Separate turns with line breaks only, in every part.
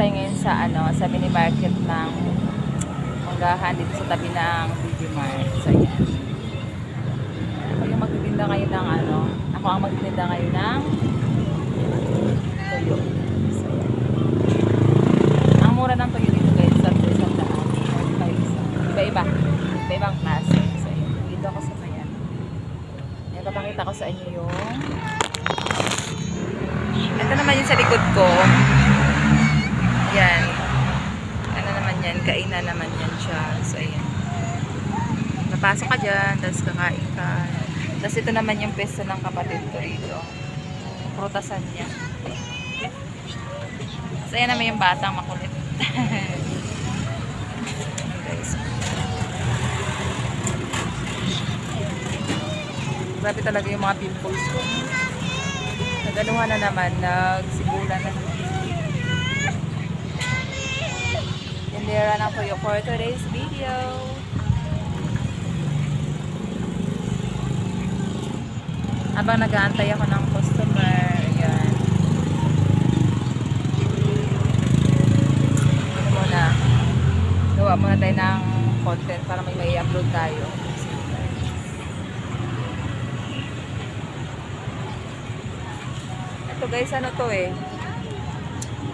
tayo ngayon sa ano, sa mini market ng Manggahan dito sa tabi ng DG Mart. So, yan. Ako yung magtitinda ngayon ng ano, ako ang magtitinda ngayon ng tuyo. So. Ang mura ng tuyo dito guys, sa isang daan. 45 isa. Iba-iba. Iba-ibang klase. So, yan. Dito ako sa mayan. Yan, papakita ko sa inyo yung ito naman yung sa likod ko. Yan. Ano naman yan? Kainan naman yan siya. So, ayan. Napasok ka dyan, tapos kakain ka. Tapos ito naman yung peso ng kapatid ko rito. Prutasan niya. So, ayan naman yung batang makulit. Grabe talaga yung mga pimples ko. Nagaluhan na naman, nagsibulan na naman. Tindera na po yung for today's video. Habang nag-aantay ako ng customer, ayan. Ano muna, gawa muna tayo ng content para may may upload tayo. Ito guys, ano to eh?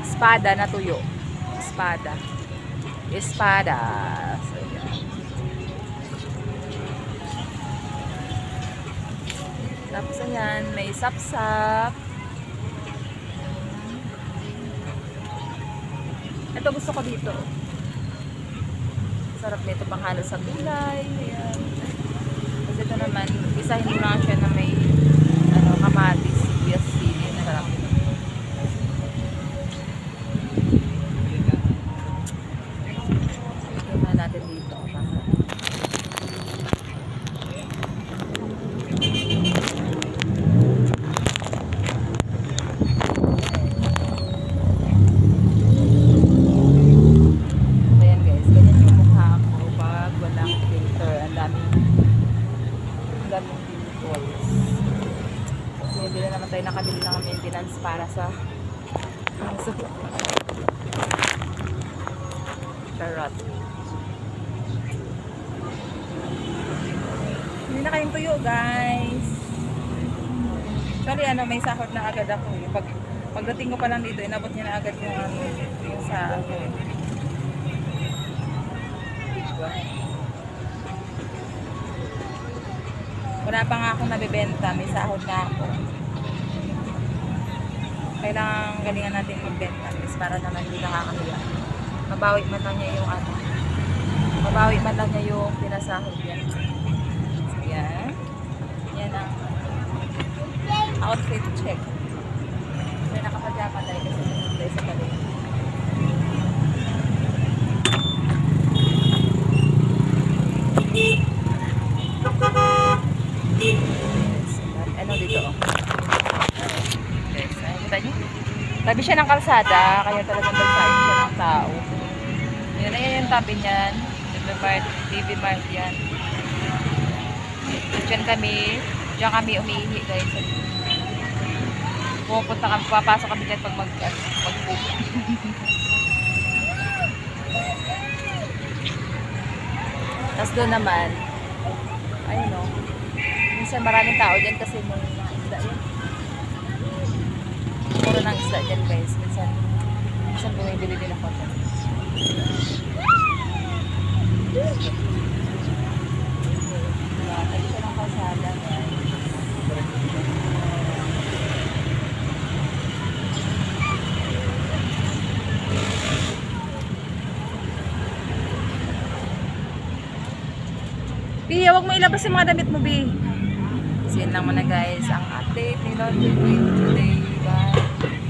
Espada na tuyo. Espada. Espada. So. Tapos ayan, may sapsap. Ito gusto ko dito. Sarap nito panghalo sa gulay. Ayan. Tapos ito naman, isahin mo lang siya na may ano, kamatis, sibuyas, sili. Sarap. Tingnan natin dito. Ayan guys, ganyan yung mukha ko pag walang filter. Ang daming ang daming pimples. Kasi hindi na naman tayo nakabili ng maintenance para sa aso. Charot. Hindi na kayong tuyo guys. Actually ano, may sahod na agad ako eh. Pag, pagdating ko pa lang dito, inabot niya na agad yung ano, yung sa ako. Wala pa nga akong nabibenta, may sahod na ako. Kailangan galingan natin magbenta guys, para naman hindi nakakahiya. Mabawi man lang niya yung ano. Mabawi man lang niya yung pinasahod niya. So, yan. Yan ang outfit check. May nakapadya pa tayo kasi nandun tayo sa balik. Ano dito? oh. Yes, nakikita niyo? Tabi siya ng kalsada, kaya talagang nagsain siya ng tao. Yun na yan yung tabi niyan. TV Mart, TV Mart yan. Diyan kami, diyan kami umiihi guys. Pupunta kami, papasok kami dyan pag mag, ano, mag-poop. Tapos doon naman, ayun o, minsan maraming tao dyan kasi may mga isda yan. Puro ng isda dyan guys. Minsan, minsan bumibili din ako dyan. Diba? Tabi siya ng kalsada guys. Pia, wag mo ilabas yung mga damit mo, Bi. So, yun lang muna guys, ang update ni Lord Queen today. Bye.